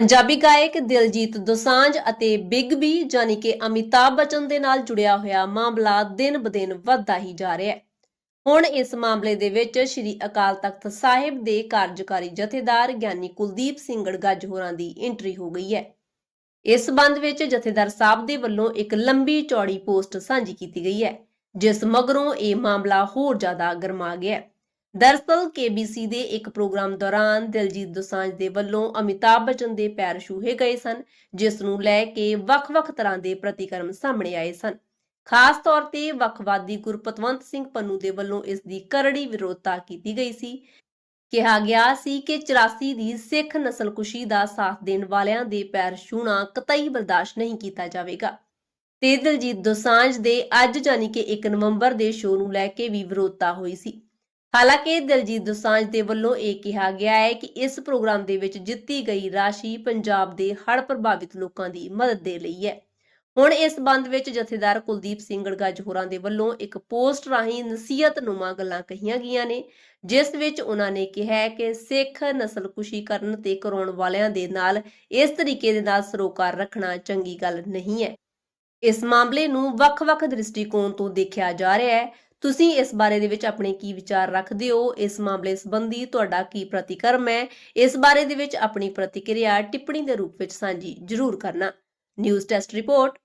ਪੰਜਾਬੀ ਗਾਇਕ ਦਿਲਜੀਤ ਦੋਸਾਂਝ ਅਤੇ big B ਜਾਨੀ ਕਿ ਅਮਿਤਾਭ ਬਚਨ ਦੇ ਨਾਲ ਜੁੜਿਆ ਹੋਇਆ ਮਾਮਲਾ ਦਿਨ-ਬਦਿਨ ਵੱਧਦਾ ਹੀ ਜਾ ਰਿਹਾ ਹੈ। ਹੁਣ ਇਸ ਮਾਮਲੇ ਦੇ ਵਿੱਚ ਸ੍ਰੀ ਅਕਾਲ ਤਖਤ ਸਾਹਿਬ ਦੇ ਕਾਰਜਕਾਰੀ ਜਥੇਦਾਰ ਗਿਆਨੀ ਕੁਲਦੀਪ ਸਿੰਘ ਗੱਜ ਹੋਰਾਂ ਦੀ ਐਂਟਰੀ ਹੋ ਗਈ ਹੈ। ਇਸ ਸੰਬੰਧ ਵਿੱਚ ਜਥੇਦਾਰ ਸਾਹਿਬ ਦੇ ਵੱਲੋਂ ਇੱਕ ਲੰਬੀ ਚੌੜੀ ਪੋਸਟ ਸਾਂਝੀ ਕੀਤੀ ਗਈ ਹੈ, ਜਿਸ ਮਗਰੋਂ ਇਹ ਮਾਮਲਾ ਹੋਰ ਜ਼ਿਆਦਾ ਗਰਮਾ ਗਿਆ ਹੈ। ਦਰਅਸਲ KBC ਦੇ ਇੱਕ ਪ੍ਰੋਗਰਾਮ ਦੌਰਾਨ ਦਿਲਜੀਤ ਦੋਸਾਂਝ ਦੇ ਵੱਲੋਂ ਅਮਿਤਾਭ ਬੱਚਨ ਦੇ ਪੈਰ ਛੂਹੇ ਗਏ ਸਨ, ਜਿਸ ਨੂੰ ਲੈ ਕੇ ਵੱਖ-ਵੱਖ ਤਰ੍ਹਾਂ ਦੇ ਪ੍ਰਤੀਕਰਮ ਸਾਹਮਣੇ ਆਏ ਸਨ। ਖਾਸ ਤੌਰ ਤੇ ਵੱਖਵਾਦੀ ਗੁਰਪਤਵੰਤ ਸਿੰਘ ਪੰਨੂ ਦੇ ਵੱਲੋਂ ਇਸ ਦੀ ਕਰੜੀ ਵਿਰੋਧਤਾ ਕੀਤੀ ਗਈ ਸੀ। ਕਿਹਾ ਗਿਆ ਸੀ ਕਿ 84 ਦੀ ਸਿੱਖ ਨਸਲਕੁਸ਼ੀ ਦਾ ਸਾਥ ਦੇਣ ਵਾਲਿਆਂ ਦੇ ਪੈਰ ਛੂਹਣਾ ਕਤਈ ਬਰਦਾਸ਼ਤ ਨਹੀਂ ਕੀਤਾ ਜਾਵੇਗਾ। ਤੇ ਦਿਲਜੀਤ ਦੋਸਾਂਝ ਦੇ ਅੱਜ ਜਾਨੀ ਕਿ 1 ਨਵੰਬਰ ਦੇ ਸ਼ੋਅ ਨੂੰ ਲੈ ਕੇ ਵੀ ਵਿਰੋਧਤਾ ਹੋਈ ਸੀ। ਹਾਲਾਂਕਿ ਦਿਲਜੀਤ ਦੋਸਾਂਝ ਦੇ ਵੱਲੋਂ ਇਹ ਕਿਹਾ ਗਿਆ ਹੈ ਕਿ ਇਸ ਪ੍ਰੋਗਰਾਮ ਦੇ ਵਿੱਚ ਜਿੱਤੀ ਗਈ ਰਾਸ਼ੀ ਪੰਜਾਬ ਦੇ ਹੜ੍ਹ ਪ੍ਰਭਾਵਿਤ ਲੋਕਾਂ ਦੀ ਮਦਦ ਦੇ ਲਈ ਹੈ। ਹੁਣ ਇਸ ਸੰਬੰਧ ਵਿੱਚ ਜਥੇਦਾਰ ਕੁਲਦੀਪ ਸਿੰਘ ਗੜਗਾਜ ਹੋਰਾਂ ਦੇ ਵੱਲੋਂ ਇੱਕ ਪੋਸਟ ਰਾਹੀਂ ਨਸੀਹਤਨੁਮਾ ਗੱਲਾਂ ਕਹੀਆਂ ਗਈਆਂ ਨੇ, ਜਿਸ ਵਿੱਚ ਉਹਨਾਂ ਨੇ ਕਿਹਾ ਹੈ ਕਿ ਸਿੱਖ ਨਸਲਕੁਸ਼ੀ ਕਰਨ ਤੇ ਕਰਾਉਣ ਵਾਲਿਆਂ ਦੇ ਨਾਲ ਇਸ ਤਰੀਕੇ ਦੇ ਨਾਲ ਸਰੋਕਾਰ ਰੱਖਣਾ ਚੰਗੀ ਗੱਲ ਨਹੀਂ ਹੈ। ਇਸ ਮਾਮਲੇ ਨੂੰ ਵੱਖ-ਵੱਖ ਦ੍ਰਿਸ਼ਟੀਕੋਣ ਤੋਂ ਦੇਖਿਆ ਜਾ ਰਿਹਾ ਹੈ। ਤੁਸੀਂ ਇਸ ਬਾਰੇ ਦੇ ਵਿੱਚ ਆਪਣੇ ਕੀ ਵਿਚਾਰ ਰੱਖਦੇ ਹੋ? ਇਸ ਮਾਮਲੇ ਸੰਬੰਧੀ ਤੁਹਾਡਾ ਕੀ ਪ੍ਰਤੀਕਰਮ ਹੈ? ਇਸ ਬਾਰੇ ਦੇ ਵਿੱਚ ਆਪਣੀ ਪ੍ਰਤੀਕਿਰਿਆ ਟਿੱਪਣੀ ਦੇ ਰੂਪ ਵਿੱਚ ਸਾਂਝੀ ਜ਼ਰੂਰ ਕਰਨਾ। News test report